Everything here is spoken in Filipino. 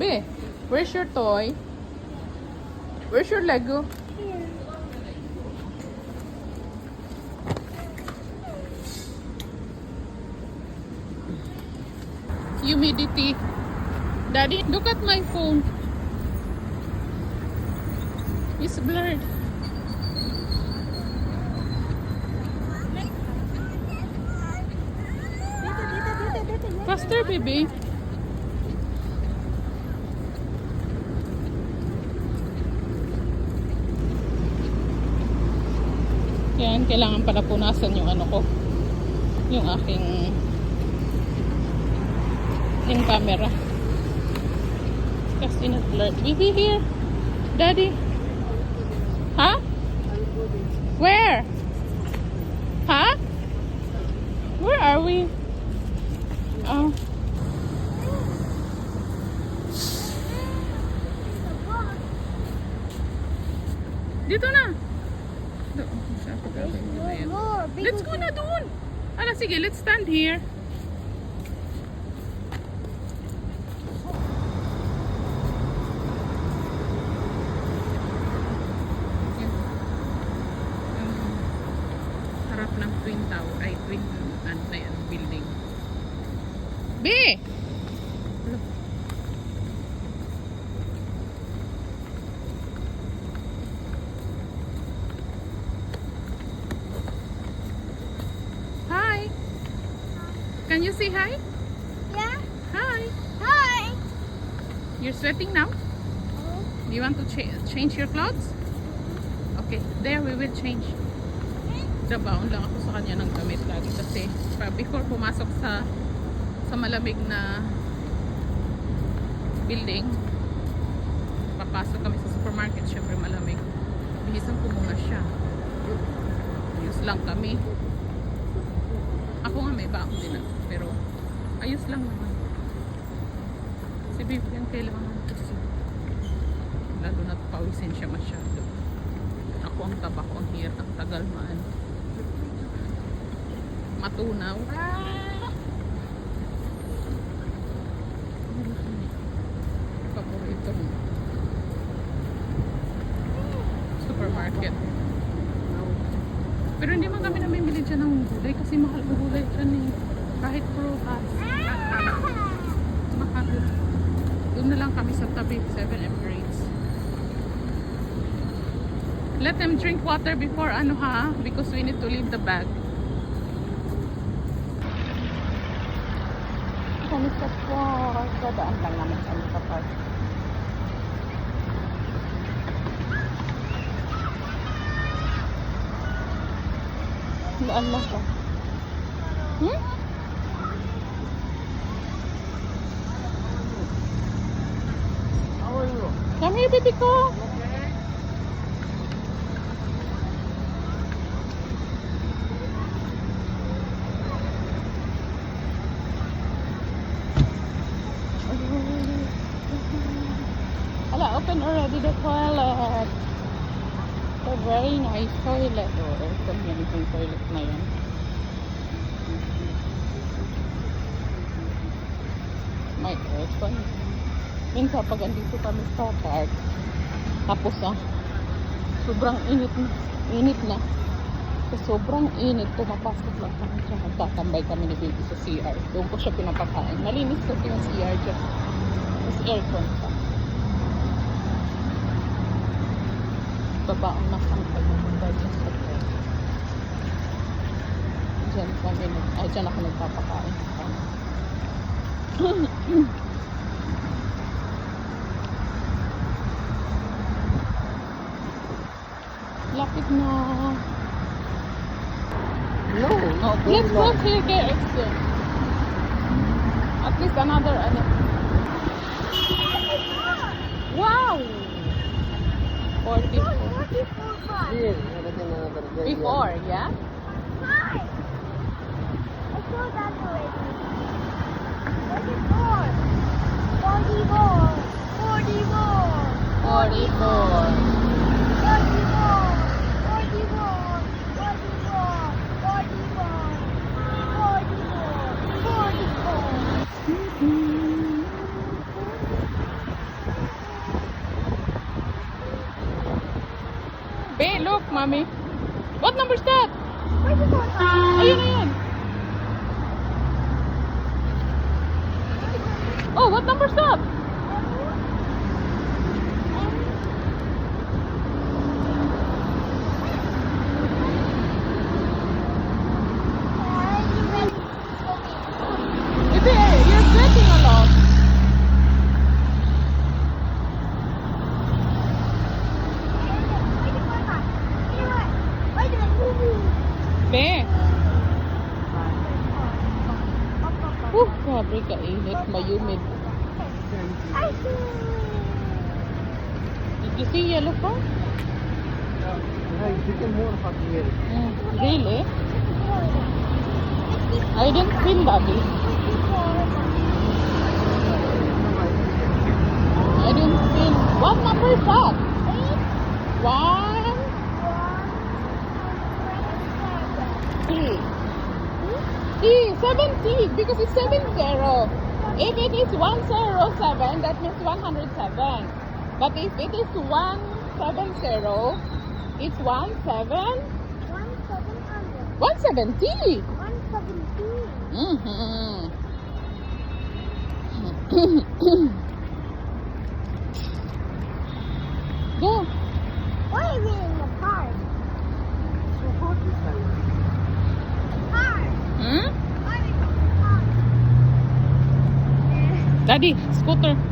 Be, where's your toy? Where's your Lego? Humidity. Daddy, look at my phone. It's blurred. Faster, baby. Yan, kailangan pala punasan yung ano ko. Yung aking yung camera. Kasi nag-blur. Baby, here. Daddy. Huh? Where? Huh? Where are we? Oh. Dito na. Let's go na doon. Ala, sige, let's stand here. Harap ng Twin Tower, ay Twin, ano na building. B! Ala. Hi! Can you say hi? Yeah. Hi! Hi. You're sweating now? Do you want to cha- change your clothes? Okay, there we will change. Dabaon lang ako sa kanya ng damit lagi kasi before pumasok sa sa malamig na building papasok kami sa supermarket syempre malamig bihisan ko muna siya ayos lang kami ako nga may baon din ako pero ayos lang naman. Si Vivian kailangan kasi. Lalo na't pawisin siya masyado. Ako ang taba ko ang hirap ang tagal man matunaw. Paborito mo. Supermarket pero hindi man kami namimili dyan ng gulay kasi mahal ang gulay dyan eh. Kahit prutas mahal. Doon na lang kami sa tabi 7M grades. Let them drink water before ano ha because we need to leave the bag. Kami sa park dadaan lang namin kami sa park daan lang ka hmm? Come here, baby ko. Ala, open already the toilet. A very nice toilet. Oh, aircon itong toilet na yan. May aircon. Minsan pag andito kami sa park, tapos ah, sobrang init na, init na. So, sobrang init, pumapasok lang kami siya. Magtatambay kami ni baby sa CR. Doon ko siya pinapakain. Malinis kasi yung CR dyan. Tapos aircon pa. Baba ang nasangkal na dahil dyan sa park. Dyan kami, ay dyan ako nagpapakain. Lapit na. No, not Let's go here, Erickson. At least another, ano. Wow! 44. Here, everything another day. Before, yeah? Look, mommy. What number is that? Ayun, ayun. Oh, what number is that? Grabe ka init, mayumid. Did you see yellow car? Yeah, it's become more here. Mm, really? I didn't feel daddy. I didn't feel. What number is that? One, three. See, seventy because it's seven zero. If it is one zero seven, that means one hundred seven. But if it is one seven zero, it's one seven one seventy. Mm-hmm. Daddy, scooter.